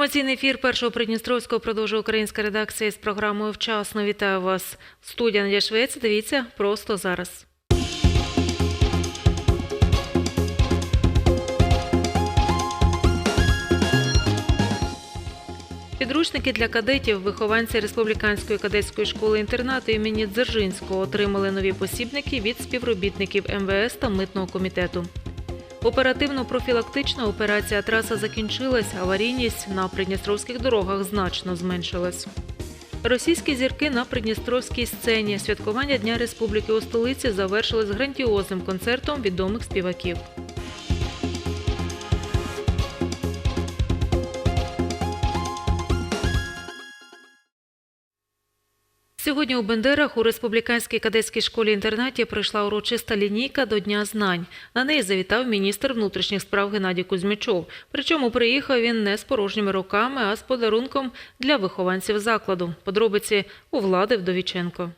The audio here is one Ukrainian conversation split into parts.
Інформаційний ефір першого Придністровського продовжує українська редакція з програмою Вчасно. Вітаю вас. Студія Надія Швець. Дивіться просто зараз. Підручники для кадетів вихованці республіканської кадетської школи інтернату імені Дзержинського отримали нові посібники від співробітників МВС та митного комітету. Оперативно-профілактична операція траса закінчилась, аварійність на придністровських дорогах значно зменшилась. Російські зірки на придністровській сцені. Святкування Дня Республіки у столиці завершили з грандіозним концертом відомих співаків. Сьогодні у Бендерах у республіканській кадетській школі-інтернаті пройшла урочиста лінійка до Дня знань. На неї завітав міністр внутрішніх справ Геннадій Кузьмічов. Причому приїхав він не з порожніми руками, а з подарунком для вихованців закладу. Подробиці у влади Вдовіченко.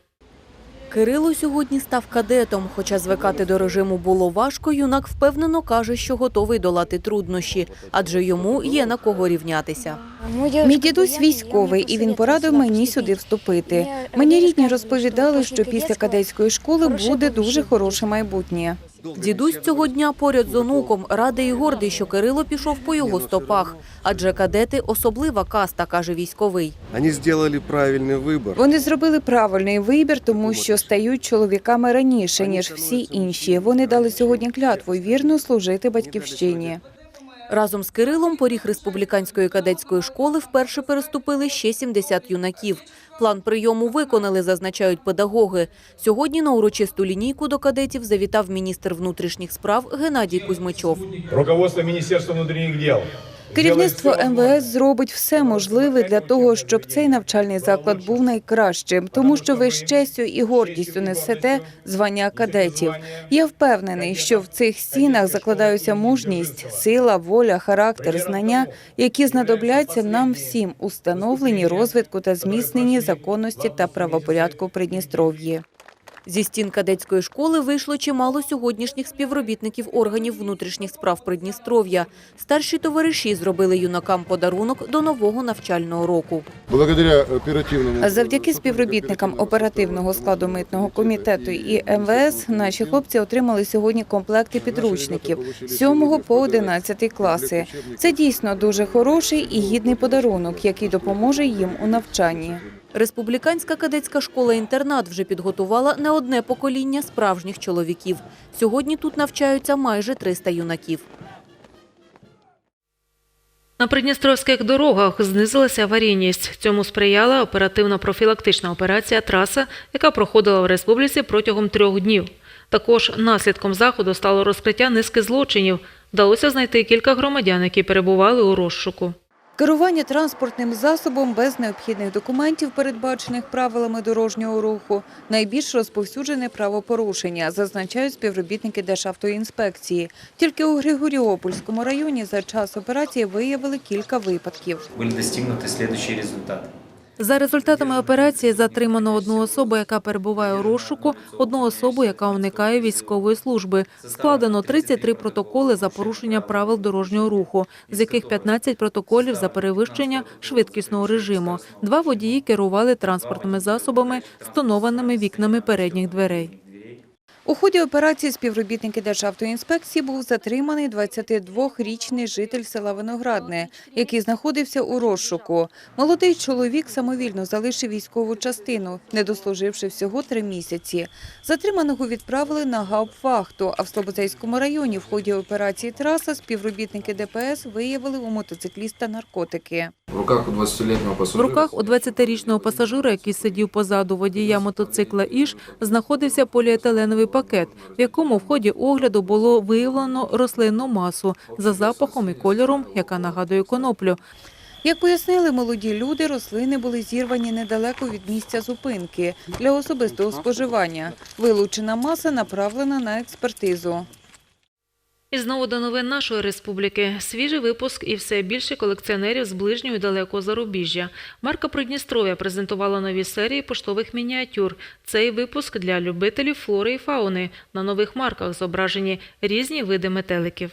Кирило сьогодні став кадетом. Хоча звикати до режиму було важко, юнак впевнено каже, що готовий долати труднощі, адже йому є на кого рівнятися. Мій дідусь військовий, і він порадив мені сюди вступити. Мені рідні розповідали, що після кадетської школи буде дуже хороше майбутнє. Дідусь цього дня поряд з онуком радий і гордий, що Кирило пішов по його стопах. Адже кадети особлива каста, каже військовий. Вони зробили правильний вибір. Вони зробили правильний вибір, тому що стають чоловіками раніше ніж всі інші. Вони дали сьогодні клятву вірно служити батьківщині. Разом з Кирилом поріг республіканської кадетської школи вперше переступили ще 70 юнаків. План прийому виконали, зазначають педагоги. Сьогодні на урочисту лінійку до кадетів завітав міністр внутрішніх справ Геннадій Кузьмичов. Руководство міністерства внутрішніх дел. Керівництво МВС зробить все можливе для того, щоб цей навчальний заклад був найкращим, тому що ви з честю і гордістю несете звання кадетів. Я впевнений, що в цих стінах закладаються мужність, сила, воля, характер, знання, які знадобляться нам всім у становленні розвитку та зміцненні законності та правопорядку Придністров'ї. Зі стін кадетської школи вийшло чимало сьогоднішніх співробітників органів внутрішніх справ Придністров'я. Старші товариші зробили юнакам подарунок до нового навчального року. Благодаря оперативному... Завдяки співробітникам оперативного складу митного комітету і МВС наші хлопці отримали сьогодні комплекти підручників з 7 по 11 класи. Це дійсно дуже хороший і гідний подарунок, який допоможе їм у навчанні. Республіканська кадетська школа-інтернат вже підготувала не одне покоління справжніх чоловіків. Сьогодні тут навчаються майже 300 юнаків. На придністровських дорогах знизилася аварійність. Цьому сприяла оперативно-профілактична операція «Траса», яка проходила в республіці протягом трьох днів. Також наслідком заходу стало розкриття низки злочинів. Вдалося знайти кілька громадян, які перебували у розшуку. Керування транспортним засобом без необхідних документів, передбачених правилами дорожнього руху, найбільш розповсюджене правопорушення, зазначають співробітники Державтоінспекції. Тільки у Григоріопольському районі за час операції виявили кілька випадків. были достигнуты следующие результаты. За результатами операції затримано одну особу, яка перебуває у розшуку, одну особу, яка уникає військової служби. Складено 33 протоколи за порушення правил дорожнього руху, з яких 15 протоколів за перевищення швидкісного режиму. Два водії керували транспортними засобами з вікнами передніх дверей. У ході операції співробітники Державтоінспекції був затриманий 22-річний житель села Виноградне, який знаходився у розшуку. Молодий чоловік самовільно залишив військову частину, не дослуживши всього три місяці. Затриманого відправили на гауптвахту, а в Слободзейському районі в ході операції «Траса» співробітники ДПС виявили у мотоцикліста наркотики. В руках у 20-летнего В пассажира... руках у 20-річного пасажира, який сидів позаду водія мотоцикла «Іж», знаходився поліетиленовий пакет, в якому в ході огляду було виявлено рослинну масу за запахом і кольором, яка нагадує коноплю. Як пояснили молоді люди, рослини були зірвані недалеко від місця зупинки для особистого споживання. Вилучена маса направлена на експертизу. І знову до новин нашої республіки. Свіжий випуск і все більше колекціонерів з ближнього і далекого зарубіжжя. Марка Придністров'я презентувала нові серії поштових мініатюр. Цей випуск для любителів флори і фауни. На нових марках зображені різні види метеликів.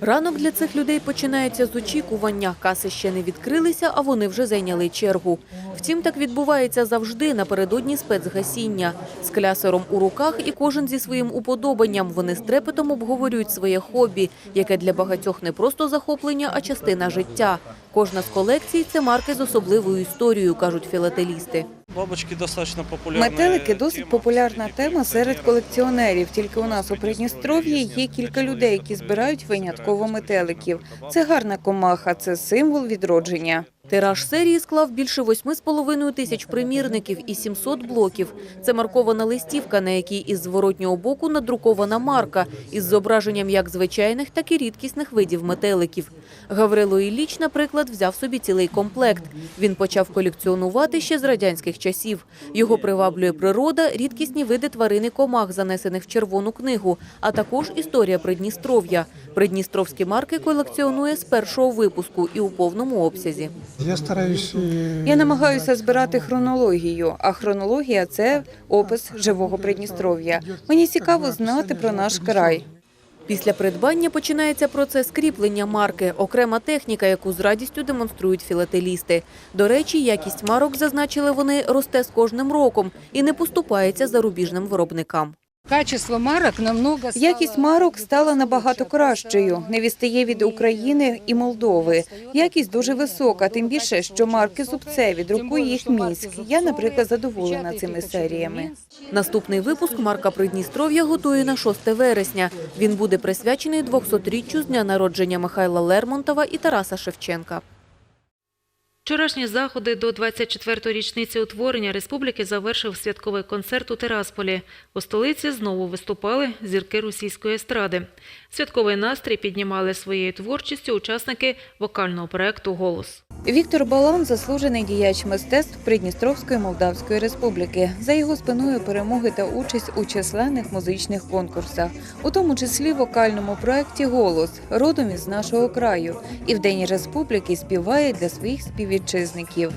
Ранок для цих людей починається з очікування. Каси ще не відкрилися, а вони вже зайняли чергу. Втім, так відбувається завжди напередодні спецгасіння. З клясером у руках і кожен зі своїм уподобанням. Вони з трепетом обговорюють своє хобі, яке для багатьох не просто захоплення, а частина життя. Кожна з колекцій – це марки з особливою історією, кажуть філателісти. Бабочки достатньо популярні. Метелики досить популярна тема серед колекціонерів. Тільки у нас у Придністров'ї є кілька людей, які збирають винятково метеликів. Це гарна комаха, це символ відродження. Тираж серії склав більше 8,5 тисяч примірників і 700 блоків. Це маркована листівка, на якій із зворотнього боку надрукована марка із зображенням як звичайних, так і рідкісних видів метеликів. Гаврило Ілліч, наприклад, взяв собі цілий комплект. Він почав колекціонувати ще з радянських часів. Його приваблює природа, рідкісні види тварин і комах, занесених в червону книгу, а також історія Придністров'я. Придністровські марки колекціонує з першого випуску і у повному обсязі. Я стараюсь е, Я намагаюся збирати хронологію, а хронологія це опис живого Придністров'я. Мені цікаво знати про наш край. Після придбання починається процес кріплення марки, окрема техніка, яку з радістю демонструють філателісти. До речі, якість марок, зазначили вони, росте з кожним роком і не поступається зарубіжним виробникам. Качество марок намного стало- Якість марок стала набагато кращою. Не відстає від України і Молдови. Якість дуже висока, тим більше, що марки зубцеві, друкує їх Мінськ. Я, наприклад, задоволена цими серіями. Наступний випуск марка Придністров'я готує на 6 вересня. Він буде присвячений 200-річчю з дня народження Михайла Лермонтова і Тараса Шевченка. Вчорашні заходи до 24-ї річниці утворення республіки завершив святковий концерт у Терасполі. У столиці знову виступали зірки російської естради. Святковий настрій піднімали своєю творчістю учасники вокального проекту Голос. Віктор Балан – заслужений діяч мистецтв Придністровської Молдавської Республіки. За його спиною перемоги та участь у численних музичних конкурсах, у тому числі вокальному проєкті Голос родом із нашого краю. І в День Республіки співає для своїх співвітчизників.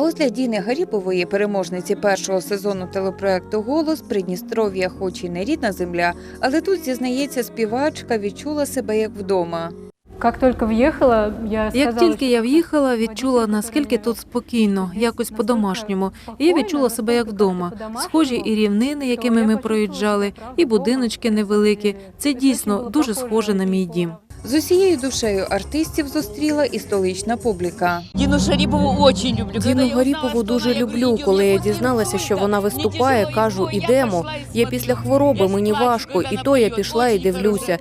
А ось для Діни Гаріпової, переможниці першого сезону телепроекту Голос Придністров'я, хоч і не рідна земля, але тут зізнається співачка, відчула себе як вдома. Як тільки в'їхала, я Як тільки я в'їхала, відчула наскільки тут спокійно, якось по-домашньому. І я відчула себе як вдома. Схожі і рівнини, якими ми проїжджали, і будиночки невеликі. Це дійсно дуже схоже на мій дім. З усією душею артистів зустріла і столична публіка. Діну Шаріпову дуже люблю. Діну Гаріпову дуже люблю. Коли я дізналася, що вона виступає, кажу, ідемо. Я після хвороби, мені важко, і то я пішла і дивлюся.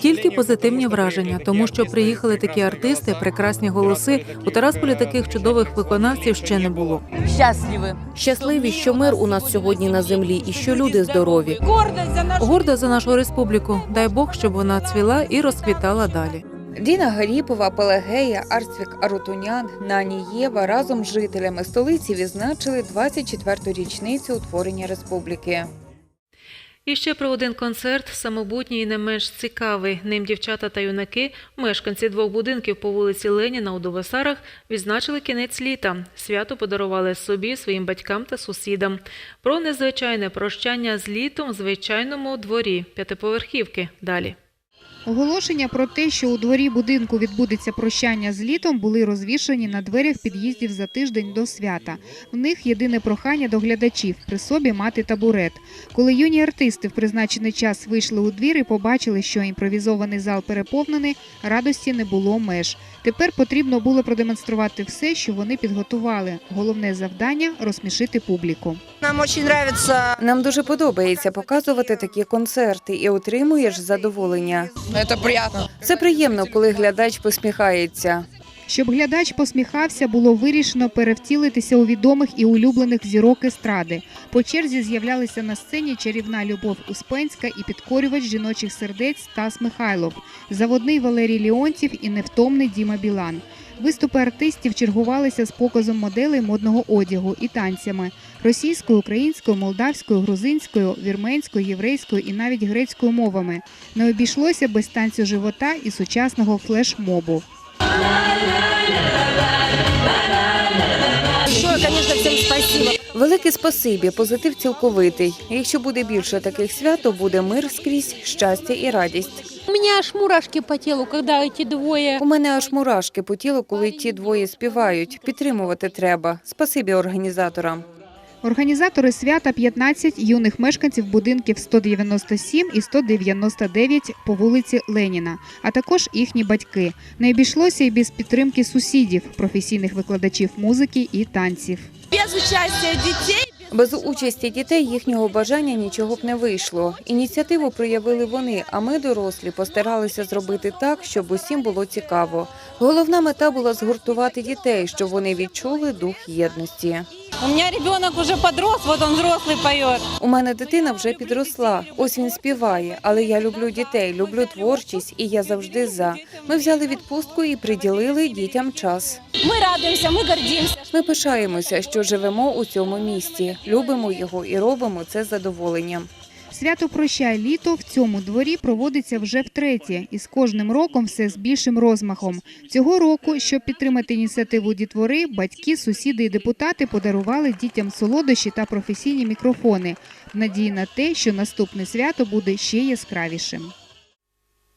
Тільки позитивні враження, тому що приїхали такі артисти, прекрасні голоси. У Тарасполі таких чудових виконавців ще не було. Щасливі. Щасливі, що мир у нас сьогодні на землі і що люди здорові. Гордость за нашу Горда за нашу республіку. Дай Бог, щоб вона цвіла і розквітала далі. Діна Гаріпова, Пелагея, Арцвік Арутунян, Нані Єва разом з жителями столиці відзначили 24-ту річницю утворення республіки. І ще про один концерт, самобутній і не менш цікавий. Ним дівчата та юнаки, мешканці двох будинків по вулиці Леніна у Довесарах, відзначили кінець літа. Свято подарували собі, своїм батькам та сусідам. Про незвичайне прощання з літом в звичайному дворі п'ятиповерхівки. Далі. Оголошення про те, що у дворі будинку відбудеться прощання з літом, були розвішані на дверях під'їздів за тиждень до свята. В них єдине прохання до глядачів при собі мати табурет. Коли юні артисти в призначений час вийшли у двір і побачили, що імпровізований зал переповнений, радості не було меж. Тепер потрібно було продемонструвати все, що вони підготували. Головне завдання розсмішити публіку. Нам дуже подобається. Нам дуже подобається показувати такі концерти і отримуєш задоволення. Це приємно. Це приємно, коли глядач посміхається. Щоб глядач посміхався, було вирішено перевтілитися у відомих і улюблених зірок естради. По черзі з'являлися на сцені чарівна Любов Успенська і підкорювач жіночих сердець Стас Михайлов, заводний Валерій Леонтів і невтомний Діма Білан. Виступи артистів чергувалися з показом моделей модного одягу і танцями російською, українською, молдавською, грузинською, вірменською, єврейською і навіть грецькою мовами. Не обійшлося без танцю живота і сучасного флешмобу. Спасибо. Велике спасибі, позитив цілковитий. Якщо буде більше таких свят, то буде мир скрізь, щастя і радість. У меня аж мурашки по телу, когда эти двое У мене аж мурашки по тілу, коли ті двоє співають. Підтримувати треба. Спасибі організаторам. Організатори свята 15 юних мешканців будинків 197 і 199 по вулиці Леніна, а також їхні батьки. Не обійшлося і без підтримки сусідів, професійних викладачів музики і танців. Без участия детей Без участі дітей їхнього бажання нічого б не вийшло. Ініціативу проявили вони, а ми, дорослі, постаралися зробити так, щоб усім було цікаво. Головна мета була згуртувати дітей, щоб вони відчули дух єдності. У меня ребенок уже подрос, вот он взрослый поет. У мене дитина вже підросла. Ось він співає, але я люблю дітей, люблю творчість, і я завжди за. Ми взяли відпустку і приділили дітям час. Мы радуемся, мы гордимся. Ми пишаємося, що живемо у цьому місті, любимо його і робимо це з задоволенням. Свято «Прощай літо» в цьому дворі проводиться вже втретє, і з кожним роком все з більшим розмахом. Цього року, щоб підтримати ініціативу дітвори, батьки, сусіди і депутати подарували дітям солодощі та професійні мікрофони в надії на те, що наступне свято буде ще яскравішим.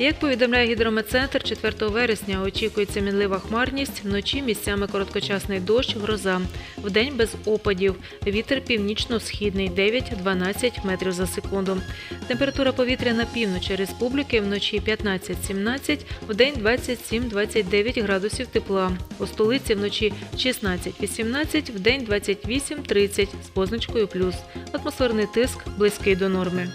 Як повідомляє гідрометцентр, 4 вересня очікується мінлива хмарність, вночі місцями короткочасний дощ, гроза. Вдень без опадів. Вітер північно-східний 9-12 метрів за секунду. Температура повітря на півночі республіки вночі 15-17, вдень 27-29 градусів тепла. У столиці вночі 16-18, вдень 28-30 з позначкою плюс. Атмосферний тиск близький до норми.